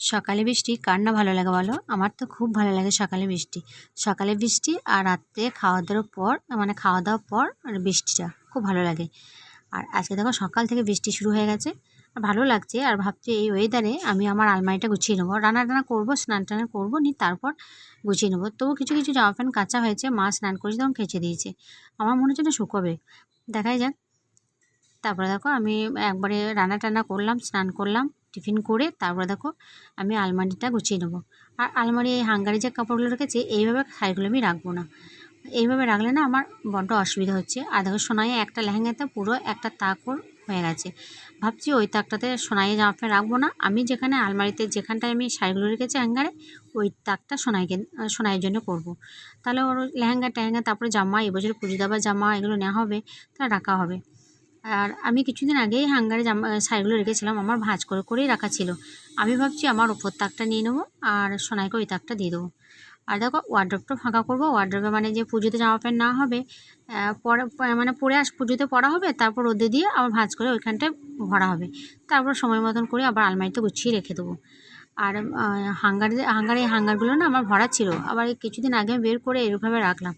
সকালে বৃষ্টি, কার না ভালো লাগে বলো? আমার তো খুব ভালো লাগে সকালে বৃষ্টি। সকালে বৃষ্টি আর রাত্রে খাওয়া দাওয়ার পর মানে খাওয়া দাওয়ার পর আর বৃষ্টিটা খুব ভালো লাগে। আর আজকে দেখো সকাল থেকে বৃষ্টি শুরু হয়ে গেছে। আর ভালো লাগছে। আর ভাবছি এই ওয়েদারে আমি আমার আলমারিটা গুছিয়ে নেব। রান্না টানা করব স্নান টানা করব নি তারপর গুছিয়ে নেব। তবু কিছু কিছু জামা প্যান্ট কাঁচা হয়েছে, মা স্নান করেছে, তখন খেঁচে দিয়েছে। আমার মনে হচ্ছে না শুকোবে। দেখাই যাক। তারপরে দেখো আমি একবারে রান্না টান্না করলাম, স্নান করলাম। টিফিন করে তারপরে দেখো আমি আলমারিটা গুছিয়ে নেব। আর আলমারি এই হাঙ্গারি যে কাপড়গুলো রেখেছি, এইভাবে শাড়িগুলো আমি রাখব না। এইভাবে রাখলে না আমার বড্ড অসুবিধা হচ্ছে। আর দেখো সোনাইয়ে একটা লেহেঙ্গাতে পুরো একটা তাকর হয়ে গেছে। ভাবছি ওই তাকটাতে সোনাইয়ে জামা প্যান্ট রাখব না। আমি যেখানে আলমারিতে যেখানটায় আমি শাড়িগুলো রেখেছি হ্যাঙ্গারে ওই তাকটা সোনাইকে, সোনাইয়ের জন্য করব। তাহলে ওর লেহেঙ্গা টেহেঙ্গা, তারপরে জামা, এবছর পুজো দেওয়ার জামা এগুলো নেওয়া হবে, তা রাখা হবে। আর আমি কিছুদিন আগেই হাঙ্গারে জামা শাড়িগুলো রেখেছিলাম, আমার ভাঁজ করে করেই রাখা ছিল। আমি ভাবছি আমার ওপর তাকটা নিয়ে নেব আর সোনাইকে ওই তাকটা দিয়ে দেবো। আর দেখো ওয়ার্ড্রপটা ফাঁকা করব। ওয়ার্ড্রপে মানে যে পুজোতে জামা প্যান্ট না হবে পরে মানে পরে আস, পুজোতে পরা হবে, তারপর রোদে দিয়ে আবার ভাঁজ করে ওইখানটায় ভরা হবে। তারপর সময় মতন করে আবার আলমারিতে গুছিয়ে রেখে দেবো। আর হাঙ্গার, হাঙ্গারে হাঙ্গারগুলো না আমার ভরা ছিল। আবার কিছুদিন আগে বের করে এরকমভাবে রাখলাম।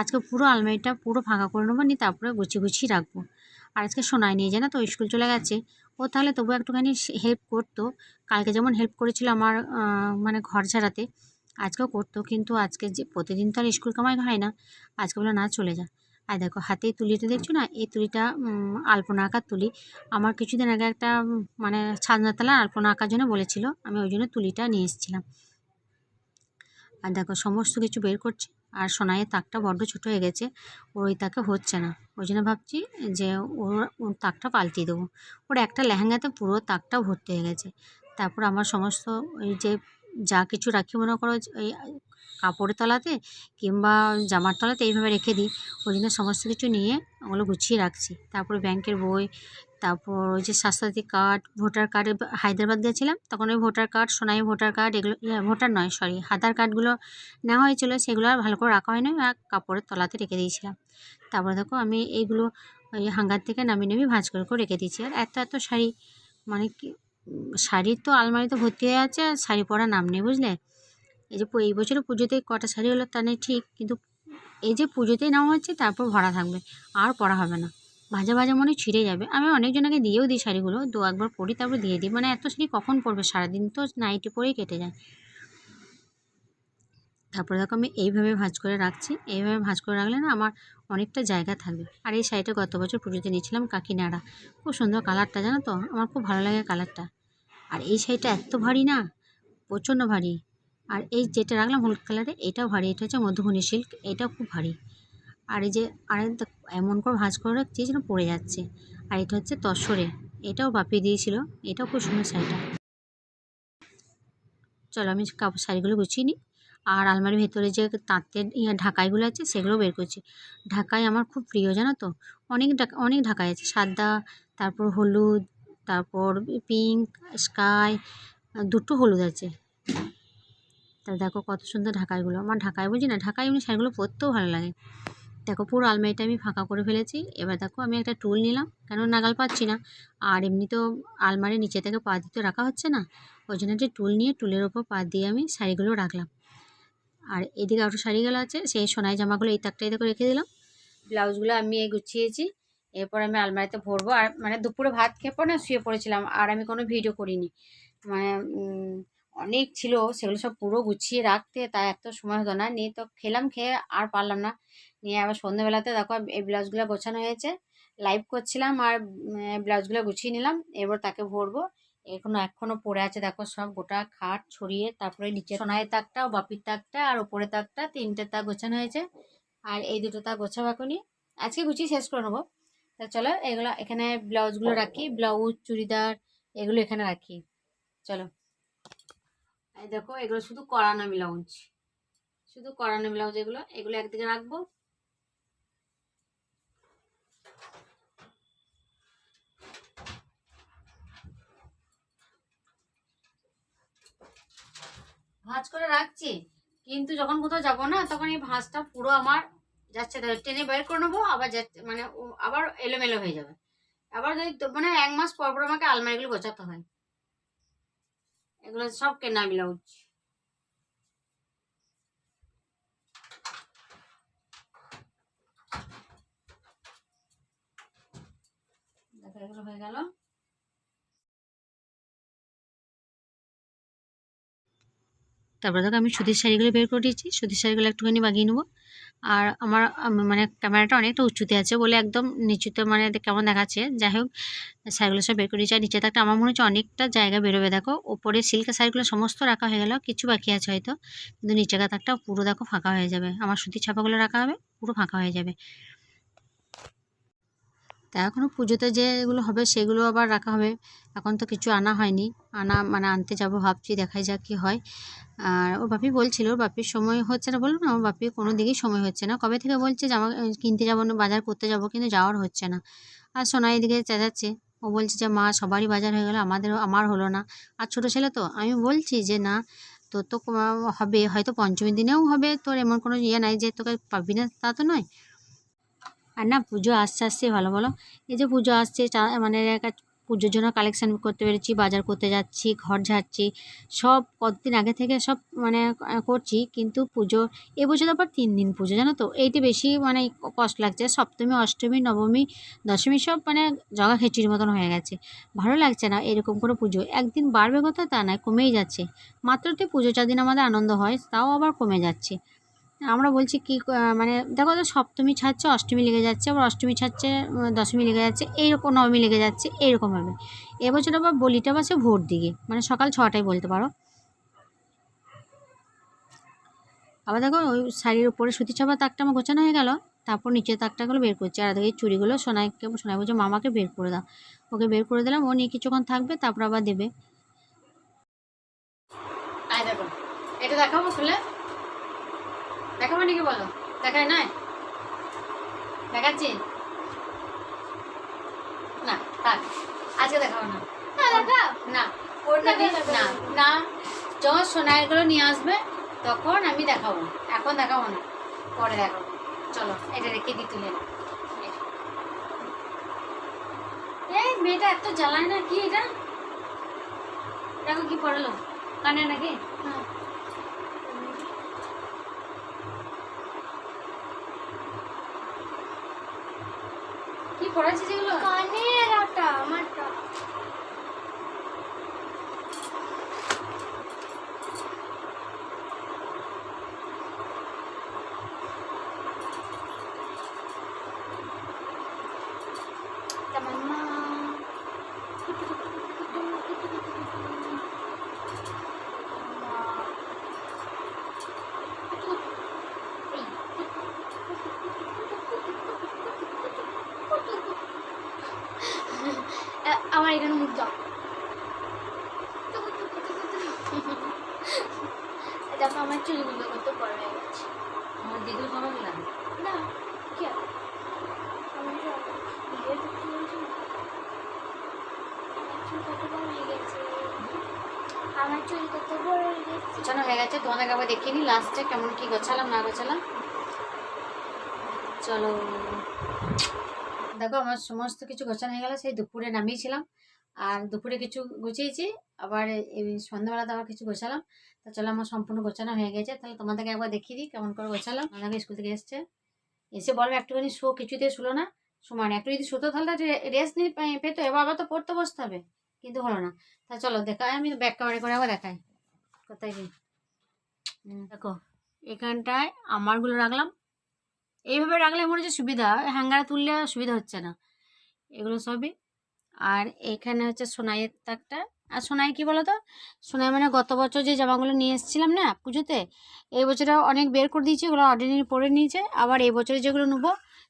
আজকে পুরো আলমারিটা পুরো ফাঁকা করে নেব, নিয়ে তারপরে গুছিয়ে গুছিয়ে রাখব। আর আজকে সোনাই নিয়ে যায় না, তো স্কুল চলে গেছে। ও তাহলে তবু একটুখানি হেল্প করতো। কালকে যেমন হেল্প করেছিল আমার মানে ঘর ছাড়াতে আজকেও করতো। কিন্তু আজকে যে প্রতিদিন তো আর স্কুল কামাই হয় না। আজকে বলে না, চলে যা। আর দেখো, হাতে তুলিটা দেখছ না? এই তুলিটা আলপনা আঁকার তুলি। আমার কিছুদিন আগে একটা মানে ছাদনাতলা আলপনা আঁকার জন্য বলেছিল। আমি ওই জন্য তুলিটা নিয়ে এসেছিলাম। আর দেখো, সমস্ত কিছু বের করছি। আর সোনাইয়ের তাকটা বড্ড ছোট হয়ে গেছে, ওর ওই তাকে হচ্ছে না। ওই জন্য ভাবছি যে ওর ওর তাকটা পাল্টিয়ে দেবো। ওর একটা লেহেঙ্গাতে পুরো তাকটা ভর্তি হয়ে গেছে। তারপর আমার সমস্ত ওই যে যা কিছু রাখি মনে করো এই কাপড়ের তলাতে কিংবা জামার তলাতে এইভাবে রেখে দিই। ওই জন্য সমস্ত কিছু নিয়ে ওগুলো গুছিয়ে রাখছি। তারপরে ব্যাংকের বই, তারপর ওই যে স্বাস্থ্যসাথী কার্ড, ভোটার কার্ডে হায়দ্রাবাদ গিয়েছিলাম, তখন ওই ভোটার কার্ড সোনাই ভোটার কার্ড এগুলো ভোটার নয়, সরি, আধার কার্ডগুলো নেওয়া হয়েছিলো, সেগুলো আর ভালো করে রাখা হয়নি, আর কাপড়ের তলাতে রেখে দিয়েছিলাম। তারপরে দেখো আমি এইগুলো ওই হাঙ্গার থেকে নামিয়ে নামিয়ে ভাঁজ করে করে রেখে দিয়েছি। আর এত এত শাড়ি মানে কি, শাড়ির তো আলমারিতে ভর্তি হয়ে আছে, আর শাড়ি পরা নাম নেই, বুঝলে? এই যে এই বছরে পুজোতে কটা শাড়ি হলো তা নেই ঠিক, কিন্তু এই যে পুজোতেই নেওয়া হচ্ছে তারপর ভরা থাকবে, আর পরা হবে না। ভাজা ভাজা মনে ছিঁড়ে যাবে। আমি অনেকজনকে দিয়েও দিই শাড়িগুলো, দু একবার পরি, তারপর দিয়ে দিই। মানে এত শাড়ি কখন পরবে? সারাদিন তো নাইটি পরেই কেটে যায়। তারপরে দেখো আমি এইভাবে ভাঁজ করে রাখছি। এইভাবে ভাঁজ করে রাখলে না আমার অনেকটা জায়গা থাকবে। আর এই শাড়িটা গত বছর পুজোতে নিয়েছিলাম কাকিনাড়া। খুব সুন্দর কালারটা জানো তো? আমার খুব ভালো লাগে কালারটা আর এই শাড়িটা এত ভারী না? প্রচণ্ড ভারী। আর এই যেটা রাখলাম হলুদ কালারে, এটাও ভারী, এটা হচ্ছে মধুবনী সিল্ক এটাও খুব ভারী। আর এই যে আর এমন করে ভাঁজ করে রাখছি যেন পড়ে যাচ্ছে। আর এটা হচ্ছে তসরে, এটাও বাপিয়ে দিয়েছিল, এটাও খুব সুন্দর শাড়িটা। চলো আমি কাপড় শাড়িগুলো গুছিয়ে নিই। আর আলমারির ভেতরে যে তাঁতের ইয়ে ঢাকাইগুলো আছে সেগুলোও বের করছি। ঢাকাই আমার খুব প্রিয়, জানো তো? অনেক ঢাকা অনেক ঢাকাই আছে। সাদা, তারপর হলুদ, তারপর পিঙ্ক, স্কাই, দুটো হলুদ আছে। তা দেখো কত সুন্দর ঢাকাইগুলো। আমার ঢাকাই বুঝি না, ঢাকাই এমনি শাড়িগুলো পরতেও ভালো লাগে। দেখো পুরো আলমারিটা আমি ফাঁকা করে ফেলেছি। এবার দেখো আমি একটা টুল নিলাম কেন নাগাল পাচ্ছি না। আর এমনি তো আলমারির নিচে থেকে পা দিতে রাখা হচ্ছে না। ওই জন্য যে টুল নিয়ে টুলের ওপর পা দিয়ে আমি শাড়িগুলো রাখলাম। আর এদিকে আরও শাড়িগুলো আছে, সেই সোনাই জামাগুলো এই তাকটাই দেখো রেখে দিলাম। ব্লাউজগুলো আমি এই গুছিয়েছি। এরপর আমি আলমারিতে ভরবো। আর মানে দুপুরে ভাত খেয়ে পর না শুয়ে পড়েছিলাম। আর আমি কোনো ভিডিও করিনি। মানে অনেক ছিল, সেগুলো সব পুরো গুছিয়ে রাখতে। তা এত সময় হতো না। নিয়ে তো খেলাম, খেয়ে আর পারলাম না। নিয়ে আবার সন্ধ্যেবেলাতে দেখো, এই ব্লাউজগুলো গোছানো হয়েছে। লাইভ করছিলাম আর ব্লাউজগুলো গুছিয়ে নিলাম। এবার তাকে ভরবো। এখনও এখনও পড়ে আছে দেখো সব। গোটা খাট ছড়িয়ে, তারপরে নিচে সোনাইয়ের তাকটা, বাপির তাকটা আর ওপরে তাকটা, তিনটে তাক গোছানো হয়েছে। আর এই দুটো তাক গোছাবো এখনই। আজকে গুছিয়ে শেষ করে নেব। তা চলো, এগুলো, এখানে ব্লাউজগুলো রাখি। ব্লাউজ, চুড়িদার, এগুলো এখানে রাখি। চলো। দেখো, এগুলো শুধু করানো ব্লাউজ শুধু করানো ব্লাউজ এগুলো। এগুলো একদিকে রাখব। ভাঁজ করে রাখছি। কিন্তু যখন কোথাও যাব না, তখন এই ভাঁজটা পুরো আমার যাচ্ছে। টেনে বের করে নেব, আবার যাচ্ছে মানে আবার এলোমেলো হয়ে যাবে। আবার যদি মানে এক মাস পর পর আমাকে আলমারিগুলো গোছাতে হয়। এগুলো সব কেনা ব্লাউজ। দেখো, এগুলো হয়ে তারপরে দেখো আমি সুতির শাড়িগুলো বের করে দিয়েছি। সুতির শাড়িগুলো একটুখানি বাগিয়ে নেব। আর আমার মানে ক্যামেরাটা অনেকটা উঁচুতে আছে বলে একদম নিচুতে মানে কেমন দেখাচ্ছে। যাই হোক শাড়িগুলো সব বের করে আর নিচে থাকতে আমার মনে হচ্ছে অনেকটা জায়গা বেরোবে। দেখো, ওপরে সিল্কের সাইগুলো সমস্ত রাখা হয়ে গেল, কিছু বাকি আছে হয়তো। কিন্তু নিচে থাকটা পুরো দেখো ফাঁকা হয়ে যাবে। আমার সুতির ছাপাগুলো রাখা হবে, পুরো ফাঁকা হয়ে যাবে। তা এখনও পুজোতে যেগুলো হবে সেগুলো আবার রাখা হবে। এখন তো কিছু আনা হয়নি। আনা মানে আনতে যাব ভাবছি, দেখাই যাক কী হয়। আর ওর বাপি বলছিল ওর বাপির সময় হচ্ছে না বলল না? ওর বাপির কোনো দিকেই সময় হচ্ছে না। কবে থেকে বলছে জামা কিনতে যাব না, বাজার করতে যাব কিন্তু যাওয়ার হচ্ছে না। আর সোনা এদিকে চেঁচাচ্ছে। ও বলছে যে, মা, সবারই বাজার হয়ে গেলো আমাদের আমার হলো না। আর ছোটো ছেলে তো, আমি বলছি যে, না, তোর তো হবে, হয়তো পঞ্চমীর দিনেও হবে, তোর এমন কোনো ইয়ে নাই যে, তোকে পাবি না তা তো নয়। আর না পুজো আসছে আসছে, ভালো বলো? এই যে পুজো আসছে মানে একটা পুজোর জন্য কালেকশান করতে পেরেছি, বাজার করতে যাচ্ছি, ঘর ঝাড়ছি, সব কতদিন আগে থেকে সব মানে করছি, কিন্তু পুজো এবছর আবার তিন দিন পুজো, জানো তো? এইটা বেশি মানে কষ্ট লাগছে। সপ্তমী, অষ্টমী, নবমী, দশমী সব মানে জগা খিচুড়ির মতন হয়ে গেছে। ভালো লাগছে না এরকম করে পুজো? একদিন বাড়বে কথা তা নয়, কমেই যাচ্ছে। মাত্র তো পুজো চার দিন আমাদের আনন্দ হয়, তাও আবার কমে যাচ্ছে। আমরা বলছি কি মানে দেখো তো সপ্তমী ছাড়ছে, অষ্টমী লেগে যাচ্ছে, আবার অষ্টমী ছাড়ছে দশমী লেগে যাচ্ছে, এইরকম নবমী লেগে যাচ্ছে এইরকমভাবে এবছর আবার বলিটা বাসে ভোর দিকে মানে সকাল ছটায় বলতে পারো। আবার দেখো ওই শাড়ির উপরে সুতি ছাপা তাকটা আমার গোছানো হয়ে গেল, তারপর নিচের তাকটাগুলো বের করছে, আর দেখো এই চুড়িগুলো সোনাইকে, সোনাই বলছে, মামাকে বের করে দাও। ওকে বের করে দিলাম, ও নিয়ে কিছুক্ষণ থাকবে, তারপর আবার দেবে। দেখো। এটা দেখাবো দেখাবো নাকি বলো? দেখায় নাই দেখাচ্ছি? না থাক। আজকে দেখাবো না। না ওটা দিয়ে- না না যখন সোনাইগুলো নিয়ে আসবে তখন আমি দেখাবো। এখন দেখাবো না পরে দেখাবো। চলো এটা রেখে দিই তুলে। এই মেয়েটা এত জ্বালায় না কি এটা? দেখো কি পড়ল। কানে নাকি? হ্যাঁ। কি পড়েছে যেগুলো? কানের আটা আমারটা তামান্না আ- আমার এখানে মুখ দাও দেখো আমার চুলগুলো কত বড় হয়ে গেছে। আমার দিদির দিলাম না কি? আমার না? আমার চুল কত বড় হয়ে গেছে। গোছানো হয়ে গেছে তোমাদেরকে আবার দেখিয়ে নিই লাস্টে কেমন কি গোছালাম না গোছালাম। চলো। দেখো আমার সমস্ত কিছু গোছানো হয়ে গেল সেই দুপুরে নামিয়েছিলাম। আর দুপুরে কিছু গুছিয়েছি আবার এই সন্ধ্যাবেলাতে আবার কিছু গোছালাম। তা চলো আমার সম্পূর্ণ গোছানো হয়ে গেছে। তাহলে তোমাদেরকে একবার দেখিয়ে দিই কেমন করে গোছালাম। আমাকে স্কুল থেকে এসছে। এসে বলবে একটুখানি শো, কিছুতে শুলো না। সমান একটু যদি শুতো তাহলে রেস্ট নিয়ে পেতো, এবার আবার তো পড়তে বসতে হবে। কিন্তু হলো না। তা চলো দেখাই, আমি ব্যাক ক্যামেরা করে আবার দেখাই। কোথায় কি দেখো, এখানটায় আমারগুলো রাখলাম। এইভাবে রাখলে মনে হচ্ছে সুবিধা, হ্যাঙ্গারে তুললে সুবিধা হচ্ছে না। এগুলো সবই। আর এখানে হচ্ছে সোনাইয়ের তাকটা। আর সোনাই কি বলো তো সোনাই মানে গত বছর যে জামাগুলো নিয়ে এসেছিলাম না পুজোতে এই বছরে অনেক বের করে দিয়েছি ওগুলো অর্ডিনারি পরে নিয়েছে। আবার এই বছরে যেগুলো নেব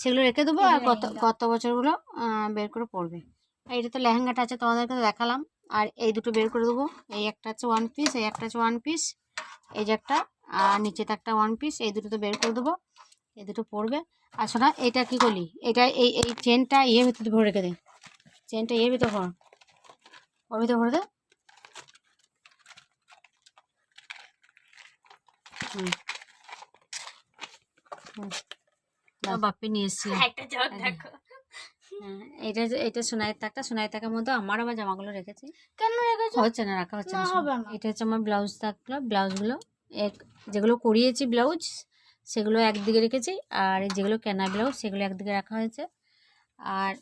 সেগুলো রেখে দেবো আর গত গত বছরগুলো বের করে পড়বে আর এটা তো লেহেঙ্গাটা আছে তোমাদেরকে তো দেখালাম। আর এই দুটো বের করে দেবো। এই একটা হচ্ছে ওয়ান পিস এই একটা হচ্ছে ওয়ান পিস এই যে একটা আর নিচে তো একটা ওয়ান পিস এই দুটো তো বের করে দেবো। এই দুটো পড়বে আর শোনা এটা কি করলি? এটা এই এই চেনটা ইয়ে ভিতরে ভরে রেখে দে। চেনটা ইয়ের ভিতরে ভর। ওর ভিতরে ভরে দে হুম। হুম। দাও, বাপ্পি নিয়ে হ্যাঁ, এটা এটা সোনাইয়ের তাকটা সোনাইয়ের তাকের মধ্যে আমার আবার জামাগুলো রেখেছি। কেন রেখেছো? হচ্ছে না রাখা হচ্ছে না। এটা হচ্ছে আমার ব্লাউজ থাকল ব্লাউজগুলো এক যেগুলো করিয়েছি ব্লাউজ সেগুলো একদিকে রেখেছি আর এই যেগুলো কেনা ব্লাউজ সেগুলো একদিকে রাখা হয়েছে। আর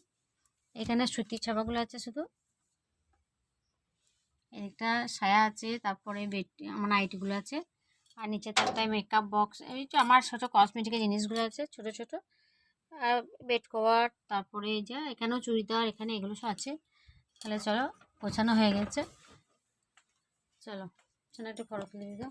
এখানে সুতির ছাপাগুলো আছে শুধু। একটা সায়া আছে, তারপরে বেড, আমার নাইটগুলো আছে। আর নিচে তো মেকআপ বক্স এই তো আমার ছোটো কসমেটিকের জিনিসগুলো আছে, ছোট ছোট। আর বেড কভার তারপরে এই যে এখানেও চুড়িদার, এখানে এগুলো সব আছে। তাহলে চলো, গোছানো হয়ে গেছে। চলো চলো একটু ফটো তুলে দিও